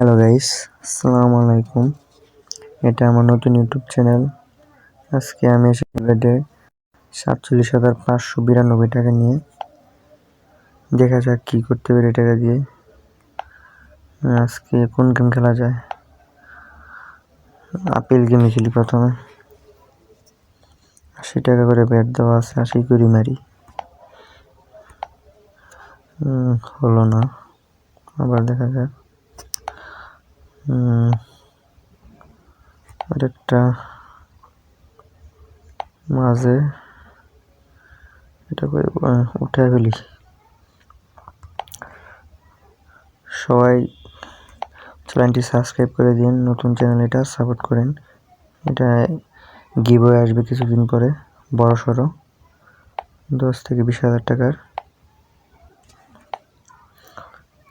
Hello guys আসসালামু আলাইকুম এটা আমার নতুন ইউটিউব চ্যানেল আজকে আমি এসে বেডে সাতচল্লিশ হাজার পাঁচশো বিরানব্বই টাকা নিয়ে। দেখা যাক কি করতে পারি টাকা দিয়ে আজকে কোন গেম খেলা যায়? আপেল গেমে খেলি প্রথমে। আশি টাকা করে ব্যাট দেওয়া আছে, আশি করে মারি। হলো না। আবার দেখা যাক। আরেকটা মাঝে, এটা করে উঠে ফেলি। সবাই চ্যানেলটি সাবস্ক্রাইব করে দিন, নতুন চ্যানেল এটা সাপোর্ট করেন। এটা গিভওয়ে আসবে কিছুদিন পরে, বড় সড়ো, দশ থেকে বিশ হাজার টাকার।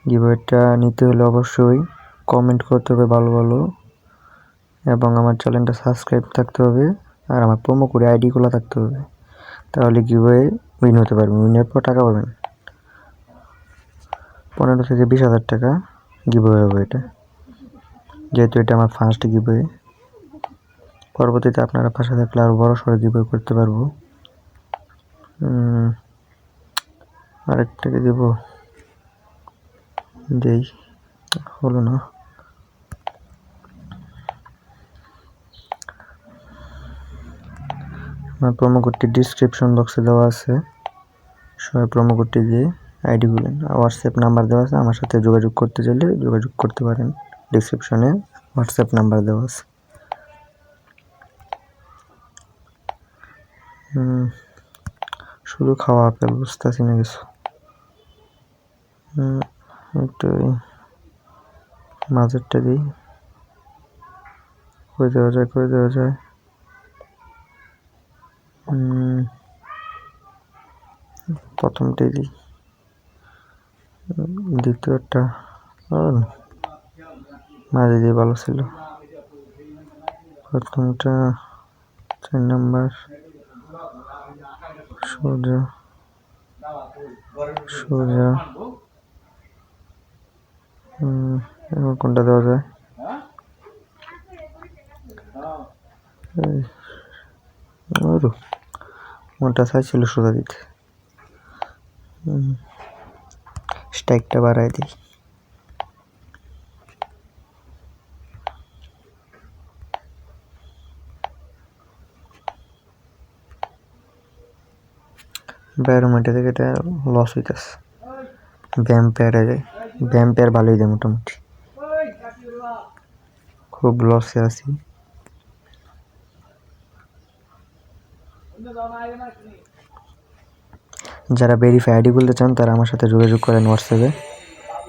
গিভওয়েটা নিতে হলে অবশ্যই কমেন্ট করতে হবে ভালো ভালো। এবং আমার চ্যানেলটা সাবস্ক্রাইব থাকতে হবে, আর আমার প্রোমো করে আইডিগুলো থাকতে হবে। তাহলে গিভওয়ে উইন হতে পারবেন উইনের পর টাকা পাবেন। পনেরো থেকে বিশ হাজার টাকা গিভওয়ে হবে এটা। যেহেতু এটা আমার ফার্স্ট গিভওয়ে পরবর্তীতে আপনারা পাশে থাকলে আরও বড় সড়ো গিভওয়ে করতে পারব। আরেকটাকে দেব। দেই, হলো না। আমার প্রোমো কোডটি ডিসক্রিপশন বক্সে দেওয়া আছে। সবাই প্রোমো কোডটি দিয়ে আইডি খুলেন হোয়াটসঅ্যাপ নাম্বার দেওয়া আছে। আমার সাথে যোগাযোগ করতে চাইলে যোগাযোগ করতে পারেন। ডিসক্রিপশনে হোয়াটসঅ্যাপ নাম্বার দেওয়া আছে। শুধু খাওয়া আপেল বুঝতেছি না কিছু। একটু মাঝেরটা দিই। করে দেওয়া যায় করে দেওয়া যায়? উম, প্রথমটাই দিই দ্বিতীয়টা মাঝে দিয়ে ভালো ছিল। প্রথমটা চার নাম্বার সোজা সোজা কোনটা দেওয়া যায় এই, আরও মোটা চাইছিল সোজা দিতে স্ট্রাইকটা বাড়াই দিই। ব্যারোমিটার থেকে এটা লস হইতেছে। ভ্যাম্পায়ারে যায় ভ্যাম্পায়ার ভালোই দেয় মোটামুটি। খুব লসে আছি। যারা ভেরিফাই আইডি খুলতে চান, তারা আমার সাথে যোগাযোগ করেন হোয়াটসঅ্যাপে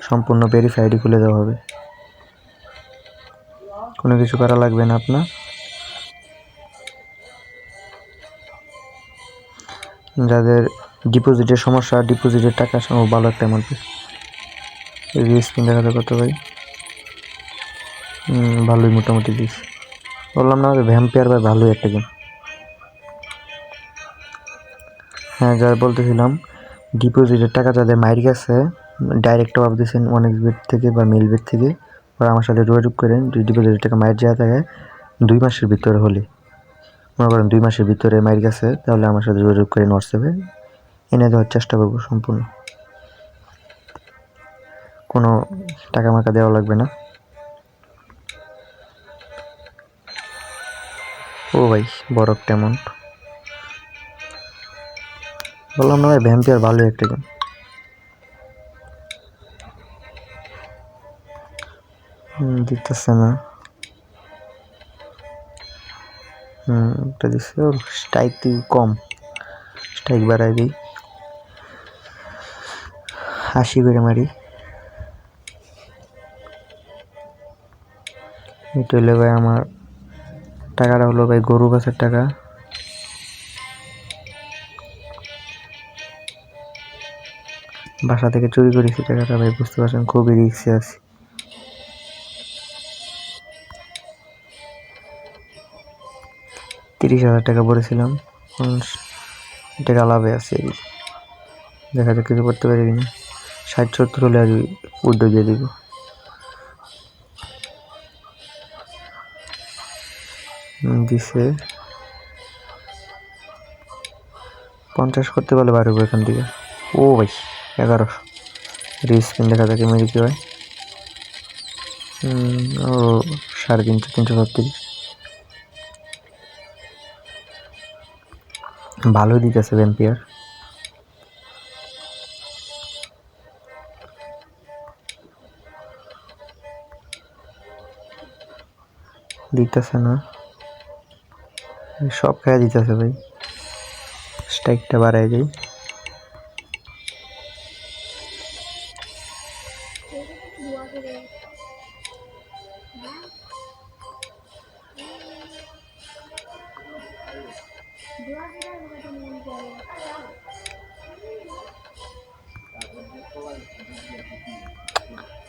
সম্পূর্ণ ভেরিফাই আইডি খুলে দেওয়া হবে। কোনো কিছু করা লাগবে না আপনার? যাদের ডিপোজিটের সমস্যা ডিপোজিটের টাকা সহ ভালো একটা অ্যামাউন্ট এই স্ক্রিন দেখাতে কত ভাই? ভালোই মোটামুটি দিস বললাম না ভ্যাম্পিয়ার ভাই ভালোই একটা গেম হ্যাঁ যা বলতেছিলাম ডিপোজিটের টাকা যাদের মায়ের কাছে ডাইরেক্ট অফ দিয়েছেন অনেক বেড থেকে বা মেল বেড থেকে, ওরা আমার সাথে যোগাযোগ করেন, যদি ডিপোজিটের টাকা মায়ের যাওয়া থাকে, দুই মাসের ভিতরে হলে। মনে করেন দুই মাসের ভিতরে মায়ের কাছে তাহলে আমার সাথে যোগাযোগ করেন হোয়াটসঅ্যাপে এনে দেওয়ার চেষ্টা করব সম্পূর্ণ। কোনো টাকা মাকা দেওয়া লাগবে না। ও ভাই বড় অ্যামাউন্ট বললাম, না ভাই ভ্যাম্পিয়ার ভালো একটা গেম দিতেছে না। হুম, একটা দিচ্ছে ওর স্ট্রাইক তুই কম। স্ট্রাইক বাড়াই দিই। আশি করে মারি। এটা হলে ভাই আমার টাকাটা হলো ভাই গরু গাছের টাকা। বাসা থেকে চুরি করেছি টাকাটা ভাই বুঝতে পারছেন, খুবই রিক্সে আছি। তিরিশ হাজার টাকা পড়েছিলাম টাকা লাভে আছে দেখা যাক কিছু করতে পারি না ষাট সত্তর হলে আর উদ্যোগ দিয়ে দিব। দিছে। পঞ্চাশ করতে পারলে বাড়বো এখান থেকে। ও ভাই। এগারোশো রিস্পিন দেখা যাকে মেরে কি হয়। ও, সাড়ে তিনশো তিনশো ছত্রিশ। ভালোই দিতেছে ভ্যাম্পিয়ার দিতেছে না। সব খাই দিতেছে ভাই। স্ট্রাইকটা বাড়াই যাই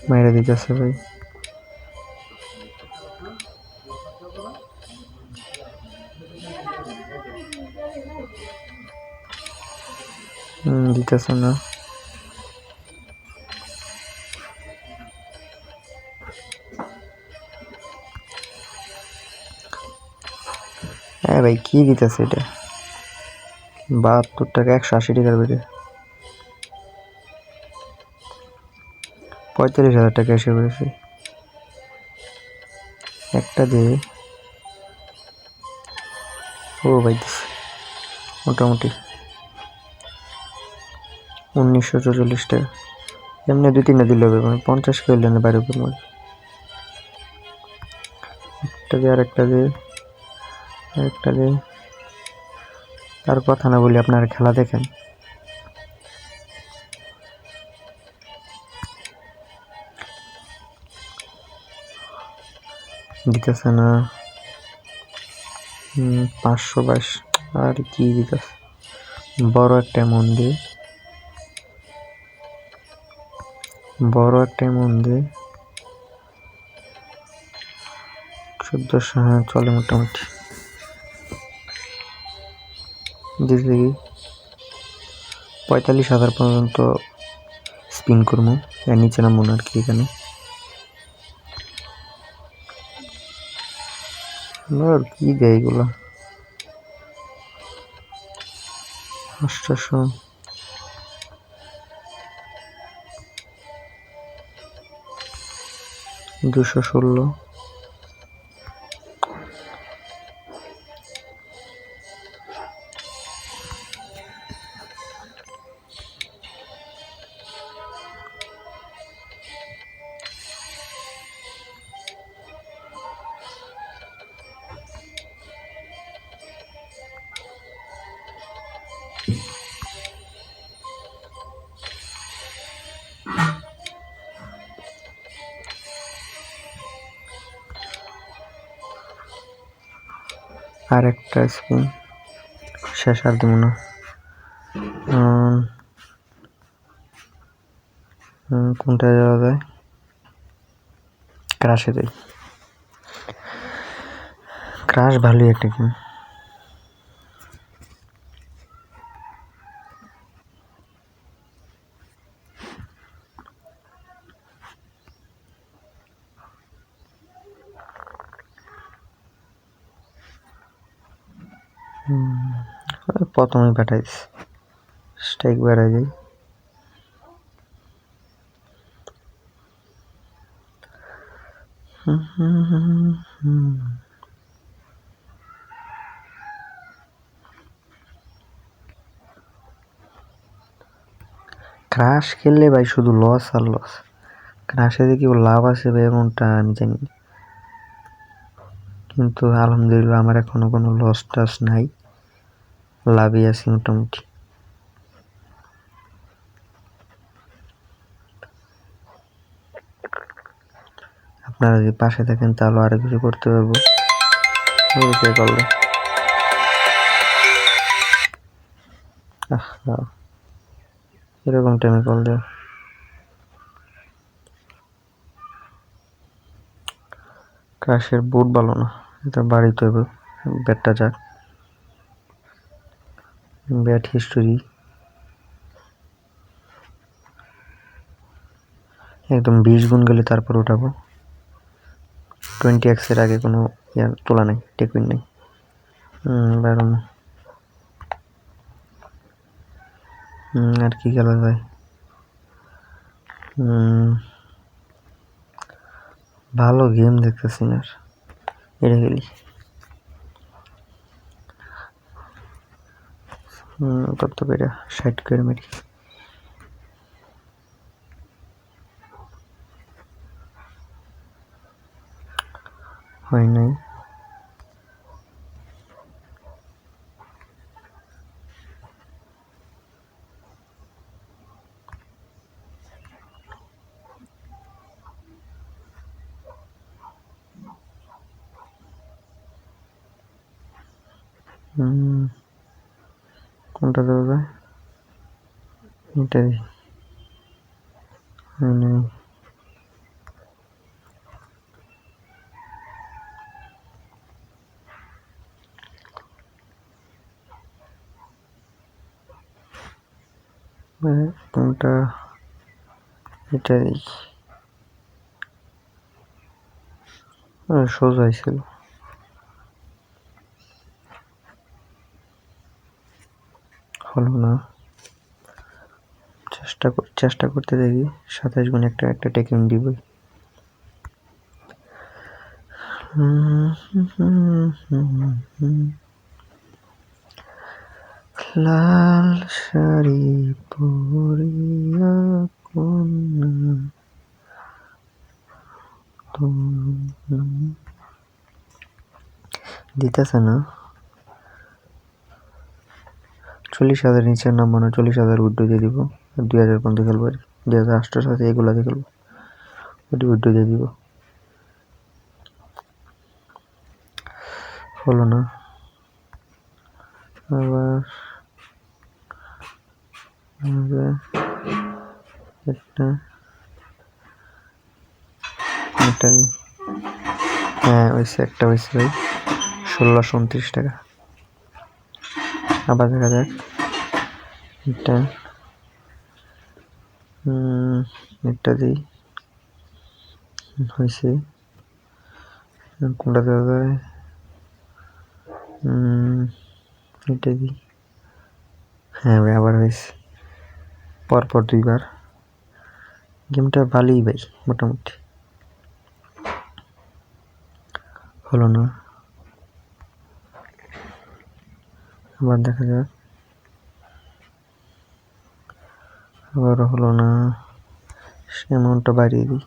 মেরে দিতেছে ভাই। দিতেছে না। হ্যাঁ ভাই, কি দিতেছে এটা? বাহাত্তর টাকা, একশো আশি টাকার বেড়ে পঁয়তাল্লিশ হাজার টাকা এসে পড়েছে। একটা দিয়ে ও ভাই মোটামুটি উনিশশো চল্লিশ টাকা। এমনি দুই তিনটা দিলে হবে মানে পঞ্চাশ করলে না বাইরে উপর মানে একটা দিয়ে আরেকটা দিয়ে আরেকটা দিয়ে। তার কথা না বলি আপনার খেলা দেখেন। দিতেছে না। পাঁচশো বাইশ, আর কি দিতেছে? বড় একটা মন্দির। বড় একটা মন্দির। চোদ্দশো হ্যাঁ চলে মোটামুটি। পঁয়তাল্লিশ হাজার পর্যন্ত স্পিন করব। নিচে নামবো না আর কি এখানে। আর কি দেয় এগুলো? দুশো ষোলো। আর একটা স্পিন শেষ আর দেবো না। কোনটা যাওয়া যায়? ক্রাশে দেয় ক্রাশ ভালোই একটা প্রথমে পাঠাইস স্ট্রাইক বেড়াই যাই ক্রাশ খেললে ভাই শুধু লস আর লস ক্রাশে যে কি লাভ আছে ভাই, এমনটা আমি জানি। কিন্তু আলহামদুলিল্লাহ আমার এখনও কোনো লস টাস নাই। লাভই আছি মোটামুটি। আপনারা যদি পাশে থাকেন তাহলে আরও কিছু করতে পারব। আহ, এরকম টাইমে কল দেও ক্রাশের বুট ভালো না এটা বাড়িতে হবে ব্যাটটা যাক ব্যাট হিস্টোরি। একদম বিশ গুণ গেলে তারপর উঠাবো টোয়েন্টি এক্সের আগে কোনো ইয়ার তোলা নেই টেকুইন নাই। হুম বারো না হুম, আর কি খেলা যায় ভালো গেম দেখতেছি না। এটা খেলি কত করে? ষাট করে মেরি। হয় নাই হুম, কোনটা দেওয়া যায় এটাই নাই এ, কোনটা এটাই। সোজাই ছিল। হলো না। চেষ্টা চেষ্টা করতে দেখি। সাতাশ গুণ একটা একটা টেকিং দিবই লাল শাড়ি পরিয়া কন্যা দিতেছে না? চল্লিশ হাজার নিচে নামানো চল্লিশ হাজার উড্ডো দিয়ে দিব। দুই হাজার পর্যন্ত খেলব আর কি। দুই হাজার আটশোর সাথে এগুলো দিয়ে খেলব। ওটি উড্ডো দিয়ে দিব। হলো না। আবার আবার একটা হ্যাঁ ওইসে একটা হয়েছে ভাই। ষোলোশো উনত্রিশ টাকা। আবার দেখা যাক। এটা দিই। হয়েছে। কোনটা দেওয়া দিই। হ্যাঁ ভাই, আবার হয়েছে। পরপর দুইবার। গেমটা ভালোই ভাই, মোটামুটি। হলো না। আবার দেখা যাক। আবার হলো না। সে অ্যামাউন্টটা বাড়িয়ে দিই।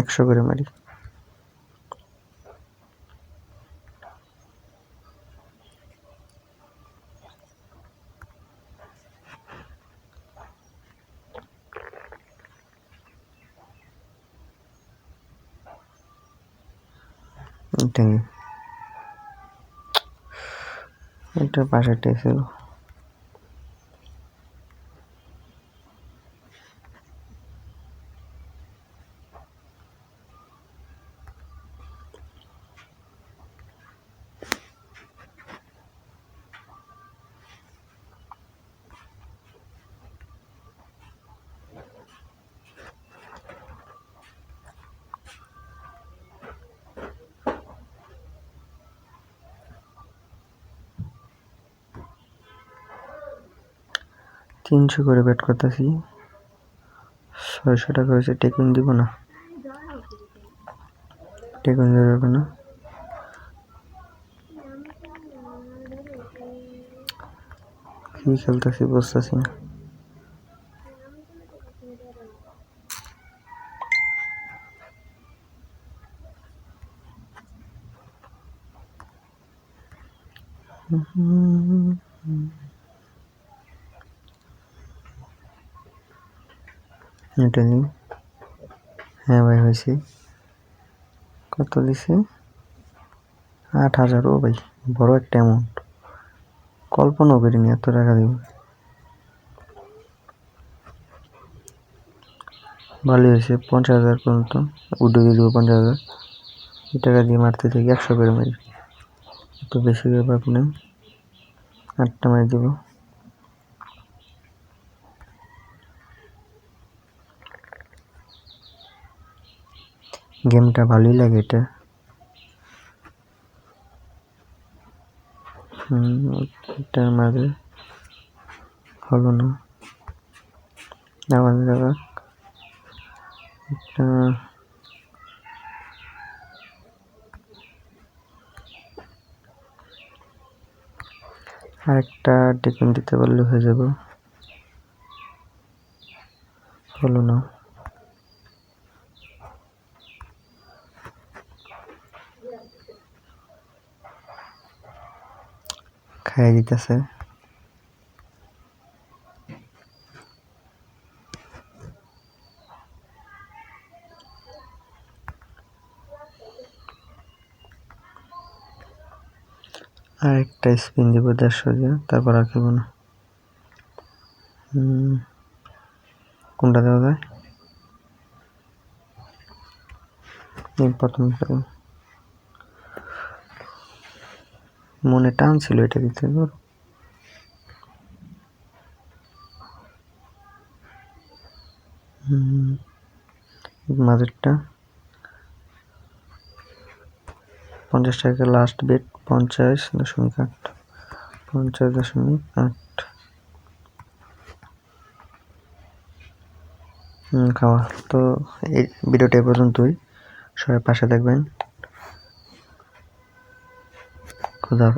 একশো করে মারি এটাই পাশেরটাই ছিল তিনশো করে ব্যাট করতেছি। ছয়শো টাকা হয়েছে টেকুন দিব না। টেকুন দেওয়া যাবে না। কি খেলতেছি বুঝতেছি না। নিই। হ্যাঁ ভাই, হয়েছে। কত দিছে? আট হাজার। ও ভাই, বড় একটা অ্যামাউন্ট কল্পনাও করিনি এত টাকা দিব। ভালোই হয়েছে, পঞ্চাশ হাজার পর্যন্ত। উড্ডো দিয়ে দেবো পঞ্চাশ হাজার। এই টাকা দিয়ে মারতে থাকি একশো করে মারি। একটু বেশি করে পাবো না আটটা মারি দিব। গেমটা ভালোই লাগে এটা। এটার মাঝে হলো না। আমাদের আবার আরেকটা টিফিন দিতে পারলে হয়ে যাব। হলো না। খাইয়ে দিতেছে। আর একটা স্পিন দিব দেড়শো দিয়ে, তারপর আর খেব না। কোনটা দেওয়া যায়? প্রথম খেলাম। মনে টান ছিল এটা দিতে হুম, মাঝেরটা। পঞ্চাশ টাকা লাস্ট বেট পঞ্চাশ দশমিক আট পঞ্চাশ দশমিক আট। খাওয়া। তো এই ভিডিওটা পর্যন্তই। সবাই পাশে থাকবেন খুদা